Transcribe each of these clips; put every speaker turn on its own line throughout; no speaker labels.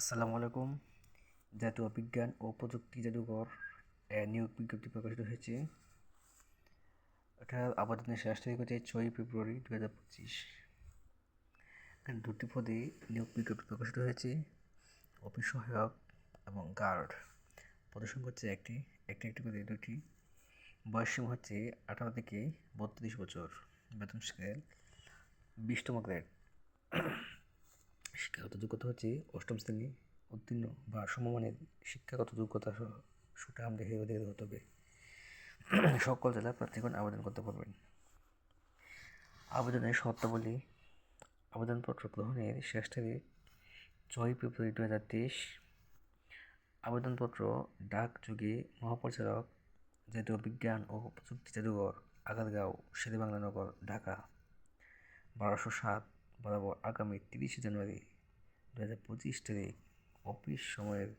আসসালামু আলাইকুম। জাতীয় বিজ্ঞান ও প্রযুক্তি জাদুঘর নিয়োগ বিজ্ঞপ্তি প্রকাশিত হয়েছে। এটা আবেদনের শেষ তারিখ হচ্ছে ছয়ই ফেব্রুয়ারি দু হাজার পঁচিশ। এখানে দুটি পদে নিয়োগ বিজ্ঞপ্তি প্রকাশিত হয়েছে। অফিস সহায়ক এবং গার্ড। পদের সংখ্যা হচ্ছে একটি একটি একটি পদে দুটি বয়স সীমা হচ্ছে আঠারো থেকে বত্রিশ বছর। বেতন স্কেল বিশতম গ্রেড শিক্ষাগত যোগ্যতা হচ্ছে অষ্টম শ্রেণি উত্তীর্ণ বা সমমানের শিক্ষাগত যোগ্যতা সহ সুঠাম দেখে ওদের হতে হবে। সকল জেলার প্রার্থীগণ আবেদন করতে পারবেন। আবেদনের শর্তাবলী আবেদনপত্র গ্রহণের শেষ তারিখ ছয় ফেব্রুয়ারি দু হাজার তেইশ। আবেদনপত্র ডাক যুগে মহাপরিচালক জাতীয় বিজ্ঞান ও প্রযুক্তি জাদুঘর, আগারগাঁও, শেরেবাংলা নগর, ঢাকা। বারোশো সাত বরাবর আগামী তিরিশে জানুয়ারি দু হাজার পঁচিশ তারিখ অফিস সময়ের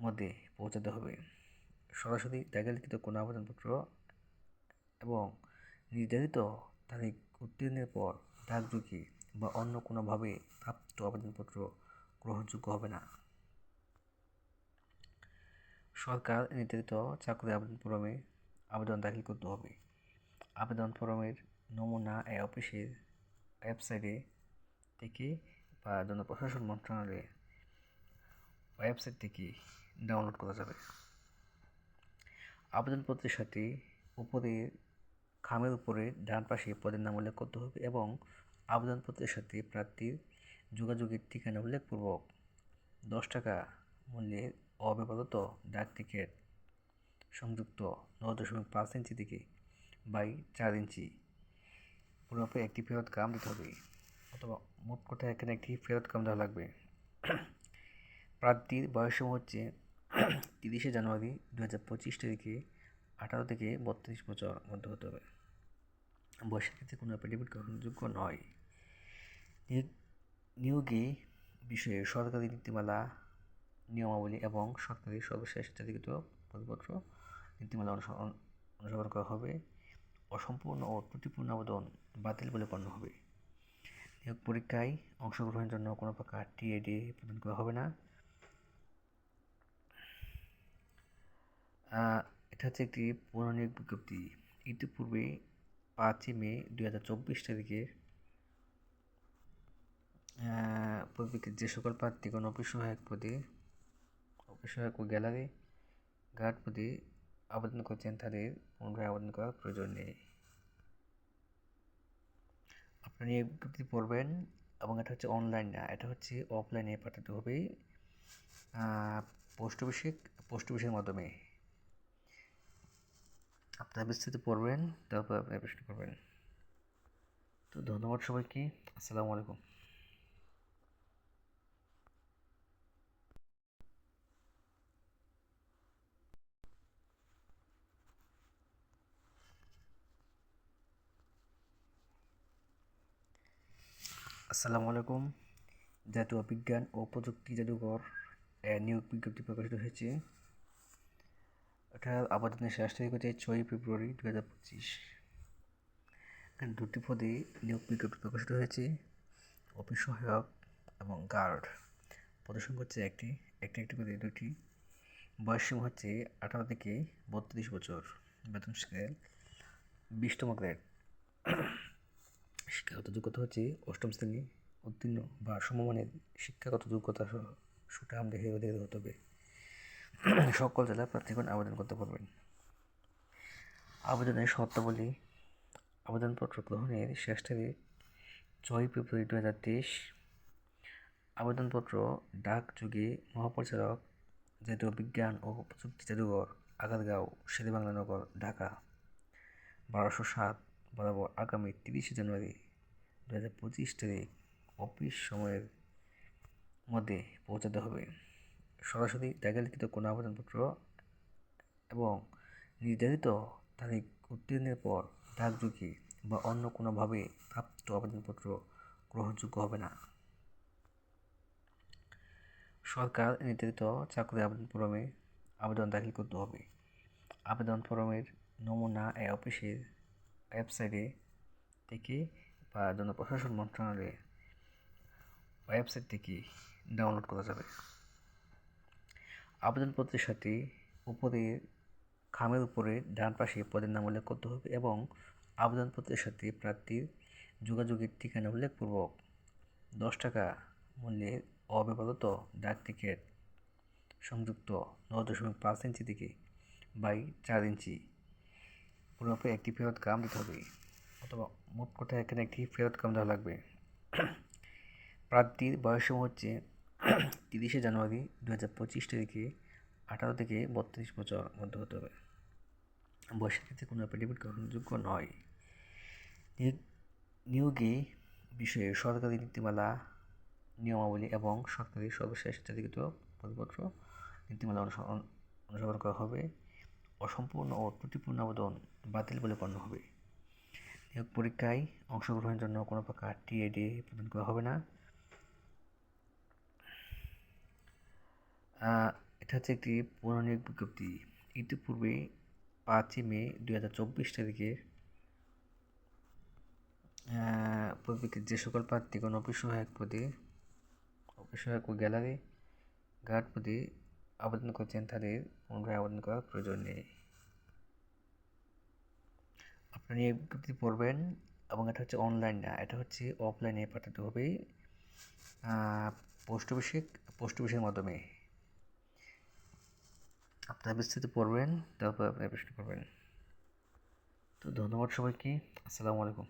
মধ্যে পৌঁছাতে হবে। সরাসরি জায়গালিখিত কোনো আবেদনপত্র এবং নির্ধারিত তারিখ উত্তীর্ণের পর ডাকযোগে বা অন্য কোনোভাবে প্রাপ্ত আবেদনপত্র গ্রহণযোগ্য হবে না। সরকার নির্ধারিত চাকরি আবেদন ফরমে আবেদন দাখিল করতে হবে। আবেদন ফরমের নমুনা এ অফিসের ওয়েবসাইটে থেকে বা জনপ্রশাসন মন্ত্রণালয়ের ওয়েবসাইট থেকে ডাউনলোড করা যাবে। আবেদনপত্রের সাথে উপরের খামের উপরে ডান পাশে পদের নাম উল্লেখ করতে হবে এবং আবেদনপত্রের সাথে প্রার্থীর যোগাযোগের ঠিকানা উল্লেখপূর্বক। দশ টাকা মূল্যের অব্যবহৃত ডাক টিকিট সংযুক্ত নয় দশমিক পাঁচ ইঞ্চি থেকে বাই চার ইঞ্চি। পুরোপে একটি ফেরত কাম দিতে হবে অথবা মোট কথা এখানে একটি ফেরত কাম দেওয়া লাগবে। প্রার্থীর বয়সসীমা হচ্ছে তিরিশে জানুয়ারি দু হাজার পঁচিশ তারিখে আঠারো থেকে বত্রিশ বছর মধ্যে হতে হবে। বয়সের ক্ষেত্রে কোনো অ্যাফিডেভিট গ্রহণযোগ্য নয়। নিয়োগে বিষয়ে সরকারি নীতিমালা, নিয়মাবলী এবং সরকারি সর্বশেষ জাতিগত পরিপত্র নীতিমালা অনুসরণ অনুসরণ করা হবে। অসম্পূর্ণ ও ত্রুটিপূর্ণ আবেদন বাতিল বলে গণ্য হবে। নিয়োগ পরীক্ষায় অংশগ্রহণের জন্য কোনো প্রকার টিএডি প্রদান করা হবে না। এটা হচ্ছে একটি পুনর্নিয়োগ বিজ্ঞপ্তি। ইতিপূর্বে পাঁচই মে দুই হাজার চব্বিশ তারিখে পরিপ্রেক্ষিতে যে সকল প্রার্থীগণ অফিস সহায়ক পদে, অফিস সহায়ক ও গ্যালারি, গার্ড পদে আবেদন করছেন তাদের পুনরায় আবেদন করার প্রয়োজন নেই। আপনারা নিয়োগ বিজ্ঞপ্তি পড়বেন এবং এটা হচ্ছে অনলাইন না, এটা হচ্ছে অফলাইনে পাঠাতে হবে পোস্ট অফিসে পোস্ট অফিসের মাধ্যমে। আপনারা বিস্তৃত পড়বেন, তারপর আপনি প্রশ্ন করবেন। তো ধন্যবাদ সবাইকে, আসসালামু আলাইকুম। আসসালামু আলাইকুম। জাতীয় বিজ্ঞান ও প্রযুক্তি জাদুঘর নিয়োগ বিজ্ঞপ্তি প্রকাশিত হয়েছে। এটা আবেদনের শেষ তারিখ হচ্ছে ছয়ই ফেব্রুয়ারি দু হাজার পঁচিশ। এখানে দুটি পদে নিয়োগ বিজ্ঞপ্তি প্রকাশিত হয়েছে। অফিস সহায়ক এবং গার্ড। পদের সংখ্যা হচ্ছে একটি একটি একটি পদে দুটি বয়স সীমা হচ্ছে আঠারো থেকে বত্রিশ বছর। বেতন স্কেল বিশতম গ্রেড শিক্ষাগত যোগ্যতা হচ্ছে অষ্টম শ্রেণি উত্তীর্ণ বা সমমানের শিক্ষাগত যোগ্যতা সহ সুঠাম দেখে ওদের হতে হবে। সকল জেলার প্রার্থীগণ আবেদন করতে পারবেন। আবেদনের শর্তাবলী আবেদনপত্র গ্রহণের শেষ তারিখ ছয় ফেব্রুয়ারি দু হাজার তেইশ। আবেদনপত্র ডাক যুগে মহাপরিচালক, জাতীয় বিজ্ঞান ও প্রযুক্তি জাদুঘর, আগারগাঁও, শেরেবাংলা নগর, ঢাকা। বারোশো সাত বরাবর আগামী তিরিশে জানুয়ারি দু হাজার পঁচিশ তারিখ অফিস সময়ের মধ্যে পৌঁছাতে হবে। সরাসরি জায়গালিখিত কোনো আবেদনপত্র এবং নির্ধারিত তারিখ উত্তীর্ণের পর ডাকযোগে বা অন্য কোনোভাবে প্রাপ্ত আবেদনপত্র গ্রহণযোগ্য হবে না। সরকার নির্ধারিত চাকরি আবেদন ফরমে আবেদন দাখিল করতে হবে। আবেদন ফরমের নমুনা এ অফিসের ওয়েবসাইটে থেকে বা জনপ্রশাসন মন্ত্রণালয়ের ওয়েবসাইট থেকে ডাউনলোড করা যাবে। আবেদনপত্রের সাথে উপরে খামের উপরে ডান পাশে পদের নাম উল্লেখ করতে হবে এবং আবেদনপত্রের সাথে প্রার্থীর যোগাযোগের ঠিকানা উল্লেখপূর্বক। দশ টাকা মূল্যের অব্যবহৃত ডাক টিকিট সংযুক্ত ন দশমিক পাঁচ ইঞ্চি থেকে বাই চার ইঞ্চি। পরিমাপে একটি ফেরত কাম দিতে হবে অথবা মোট কথা এখানে একটি ফেরত কাম দেওয়া লাগবে। প্রার্থীর বয়সসীমা হচ্ছে তিরিশে জানুয়ারি দু হাজার পঁচিশ তারিখে আঠারো থেকে বত্রিশ বছর মধ্যে হতে হবে। বয়সের ক্ষেত্রে কোনো অ্যাফিডেভিট গ্রহণযোগ্য নয়। নিয়োগ- নিয়োগে বিষয়ে সরকারি নীতিমালা, নিয়মাবলী এবং সরকারি সর্বশেষ জাতিগত পরিপত্র নীতিমালা অনুসরণ অনুসরণ করা হবে। অসম্পূর্ণ ও ত্রুটিপূর্ণ আবেদন বাতিল বলে গণ্য হবে। নিয়োগ পরীক্ষায় অংশগ্রহণের জন্য কোনো প্রকার টিএডি প্রদান করা হবে না। এটা হচ্ছে একটি পুনর্নিয়োগ বিজ্ঞপ্তি। ইতিপূর্বে পাঁচই মে দুই হাজার চব্বিশ তারিখে পরিপ্রেক্ষিতে যে সকল প্রার্থীগণ অফিস সহায়ক পদে অফিস সহায়ক ও গ্যালারি গার্ড পদে আবেদন করছেন তাদের পুনরায় আবেদন করার প্রয়োজন নেই। নিয়োগ বিজ্ঞপ্তি পড়বেন এবং এটা হচ্ছে অনলাইন না, এটা হচ্ছে অফলাইনে পাঠাতে হবে পোস্ট অফিসে পোস্ট অফিসের মাধ্যমে। আপনারা বিস্তৃত পড়বেন, তারপর আপনারা প্রশ্ন করবেন। তো ধন্যবাদ সবাইকে, আসসালামু আলাইকুম।